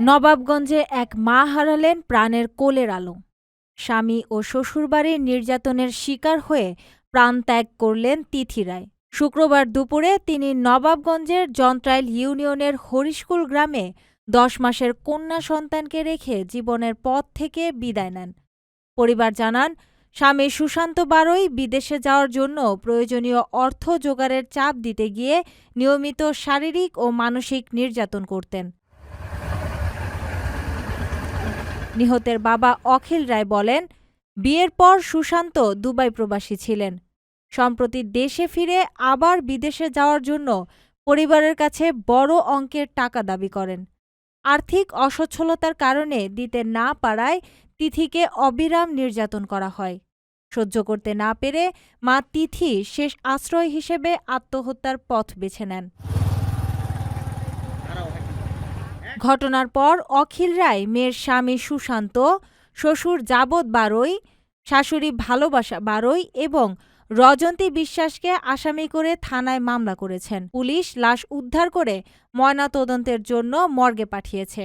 নবাবগঞ্জে এক মা হারালেন প্রাণের কোলের আলো। স্বামী ও শ্বশুরবাড়ির নির্যাতনের শিকার হয়ে প্রাণ ত্যাগ করলেন তিথি রায়। শুক্রবার দুপুরে তিনি নবাবগঞ্জের যন্ত্রাইল ইউনিয়নের হরিশকুল গ্রামে দশ মাসের কন্যা সন্তানকে রেখে জীবনের পথ থেকে বিদায় নেন। পরিবার জানান, স্বামী সুশান্ত বারই বিদেশে যাওয়ার জন্য প্রয়োজনীয় অর্থ জোগাড়ের চাপ দিতে গিয়ে নিয়মিত শারীরিক ও মানসিক নির্যাতন করতেন। নিহতের বাবা অখিল রায় বলেন, বিয়ের পর সুশান্ত দুবাই প্রবাসী ছিলেন। সম্প্রতি দেশে ফিরে আবার বিদেশে যাওয়ার জন্য পরিবারের কাছে বড় অঙ্কের টাকা দাবি করেন। আর্থিক অসচ্ছলতার কারণে দিতে না পারায় তিথিকে অবিরাম নির্যাতন করা হয়। সহ্য করতে না পেরে মা তিথি শেষ আশ্রয় হিসেবে আত্মহত্যার পথ বেছে নেন। ঘটনার পর অখিল রায়, মেয়ের স্বামী সুশান্ত, শ্বশুর যাবৎ বারই, শাশুড়ি ভালোবাসা বারই এবং রজন্তী বিশ্বাসকে আসামি করে থানায় মামলা করেছেন। পুলিশ লাশ উদ্ধার করে ময়নাতদন্তের জন্য মর্গে পাঠিয়েছে।